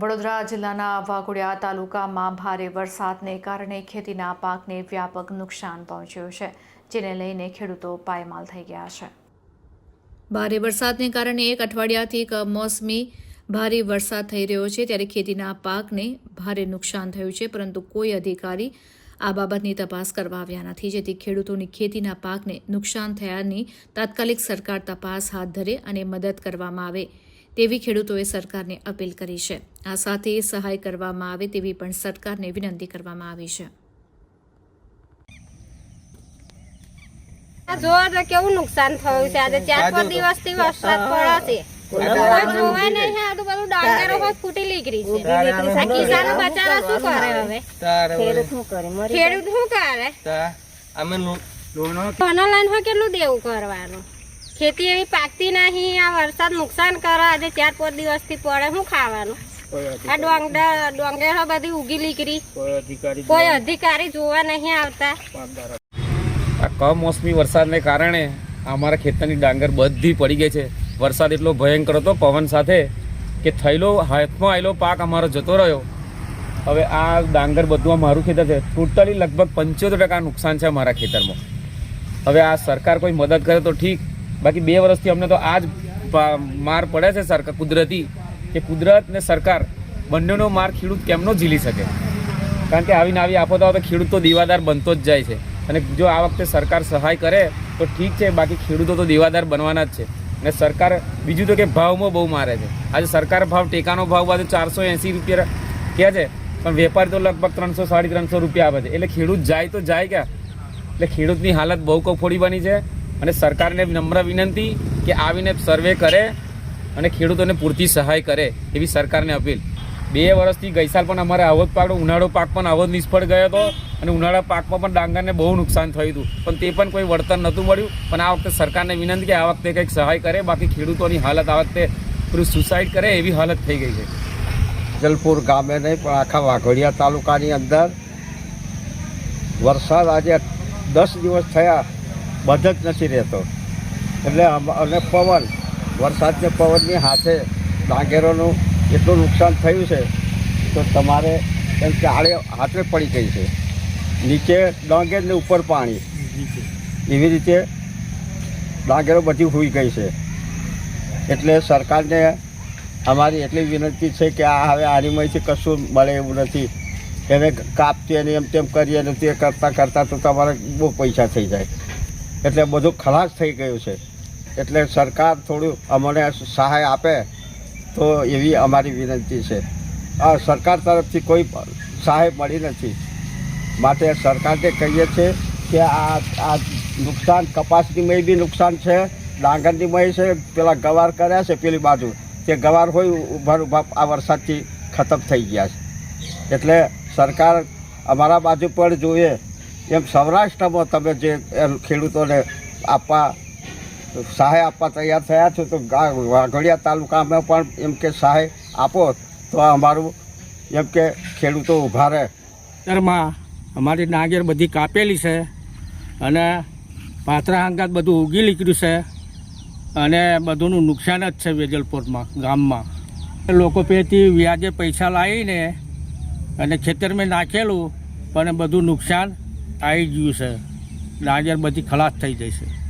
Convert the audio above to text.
વડોદરા જિલ્લાના વાઘોડિયા તાલુકામાં ભારે વરસાદને કારણે ખેતીના પાકને વ્યાપક નુકસાન પહોંચ્યું છે, જેને લઈને ખેડૂતો પાયમાલ થઈ ગયા છે. ભારે વરસાદને કારણે એક અઠવાડિયાથી કમોસમી ભારે વરસાદ થઈ રહ્યો છે, ત્યારે ખેતીના પાકને ભારે નુકસાન થયું છે, પરંતુ કોઈ અધિકારી આ બાબતની તપાસ કરવા આવ્યા નથી, જેથી ખેડૂતોની ખેતીના પાકને નુકસાન થયાની તાત્કાલિક સરકાર તપાસ હાથ ધરે અને મદદ કરવામાં આવે તેવી ખેડૂતોએ સરકારને અપીલ કરી છે. આ સાથે સહાય કરવામાં આવે તેવી પણ સરકારને વિનંતી કરવામાં આવી છે. જોવા તો કેવું નુકસાન થયું છે. આજે ચાર પાંચ દિવસથી વરસાદ પડે છે. કોઈ જોવાય નહીં આ તો બધું ડાંગરો હોત ફૂટી નીકળી છે. આ કિસાનો બચારા શું કરે હવે? ખેડૂત શું કરે? અમે લોનો કેટલું દેવું કરવાનું? ખેતી એવી પાકતી નહીં આ વરસાદ નુકસાન કરે આજે ચાર પાંચ દિવસથી પડે શું ખાવાનું? આ ડોંગર ડોંગેરો બધી ઉગી નીકળી. કોઈ અધિકારી કોઈ અધિકારી જોવા નહીં આવતા. આ કમોસમી વરસાદને કારણે અમારા ખેતરની ડાંગર બધી પડી ગઈ છે. વરસાદ એટલો ભયંકર હતો પવન સાથે કે થયેલો હાથમાં આવેલો પાક અમારો જતો રહ્યો. હવે આ ડાંગર બધું આ મારું ખેતર છે. ટોટલી લગભગ પંચોતેર ટકા નુકસાન છે અમારા ખેતરમાં. હવે આ સરકાર કોઈ મદદ કરે તો ઠીક. બાકી બે વર્ષથી અમને તો આ જ માર પડે છે સરકાર, કુદરતી કે કુદરત ને સરકાર બંનેનો માર ખેડૂત કેમનો ઝીલી શકે? કારણ કે આવીને આવી આફતો આવે તો ખેડૂત તો દીવાદાર બનતો જ જાય છે. અને જો આ વખતે સરકાર સહાય કરે તો ઠીક છે, બાકી ખેડૂતો તો દીવાદાર બનવાના જ છે. અને સરકાર બીજું તો કે ભાવમાં બહુ મારે છે. આજે સરકાર ભાવ, ટેકાનો ભાવ બાજુ ચારસો એંસી રૂપિયા કહે છે, પણ વેપારી તો લગભગ ત્રણસો, સાડી ત્રણસો રૂપિયા આપે છે. એટલે ખેડૂત જાય તો જાય ક્યાં? એટલે ખેડૂતની હાલત બહુ કફોડી બની છે. અને સરકારને નમ્ર વિનંતી કે આવીને સર્વે કરે અને ખેડૂતોને પૂરતી સહાય કરે એવી સરકારને અપીલ. બે વર્ષથી ગઈસાલ પણ અમારે આવો જ પાક ઉનાળો પાક પણ આવો જ નિષ્ફળ ગયો હતો અને ઉનાળા પાકમાં પણ ડાંગરને બહુ નુકસાન થયું હતું. પણ તે પણ કોઈ વળતર નહોતું મળ્યું. પણ આ વખતે સરકારને વિનંતી કે આ વખતે કંઈક સહાય કરે, બાકી ખેડૂતોની હાલત આ વખતે પૂરું સુસાઇડ કરે એવી હાલત થઈ ગઈ છે. જલપુર ગામે નહીં, પણ આખા વાઘોડિયા તાલુકાની અંદર વરસાદ આજે દસ દિવસ થયા. બંધ જ નથી રહેતો. એટલે અને પવન, વરસાદને પવનની હાથે ડાંગેરોનું એટલું નુકસાન થયું છે તો તમારે એમ કે આડે હાથે પડી ગઈ છે. નીચે ડાંગેર ને ઉપર પાણી. એવી રીતે ડાંગેરો બધી હોઈ ગઈ છે. એટલે સરકારને અમારી એટલી વિનંતી છે કે આ હવે આનીમાંથી કશું મળે એવું નથી. એને કાપતી અને એમ તેમ કરીએ અને તે કરતાં કરતાં તો તમારે બહુ પૈસા થઈ જાય. એટલે બધું ખલાસ થઈ ગયું છે. એટલે સરકાર થોડું અમને સહાય આપે તો એવી અમારી વિનંતી છે. આ સરકાર તરફથી કોઈ સહાય મળી નથી. માટે સરકારને કહીએ છીએ કે આ આ નુકસાન કપાસની મય બી નુકસાન છે ડાંગરની મય છે, પેલા ગવાર કર્યા છે પેલી બાજુ. તે ગવાર હોય ઊભા ઊભા આ વરસાદથી ખતમ થઈ ગયા છે. એટલે સરકાર અમારા બાજુ પણ જોઈએ એમ સૌરાષ્ટ્રમાં તમે જે ખેડૂતોને આપવા, સહાય આપવા તૈયાર થયા છો, તો વાઘોડિયા તાલુકામાં પણ એમ કે સહાય આપો, તો અમારું એમ કે ખેડૂતો ઊભા રહે. ખેતરમાં અમારી નાગેર બધી કાપેલી છે અને પાત્રા હંગાત બધું ઉગી નીકળ્યું છે અને બધુંનું નુકસાન જ છે વેજલપોરમાં, ગામમાં. લોકો પેથી વ્યાજે પૈસા લાવીને અને ખેતરમાં નાખેલું, પણ બધું નુકસાન આવી ગયું છે. નાગેર બધી ખલાસ થઈ જશે.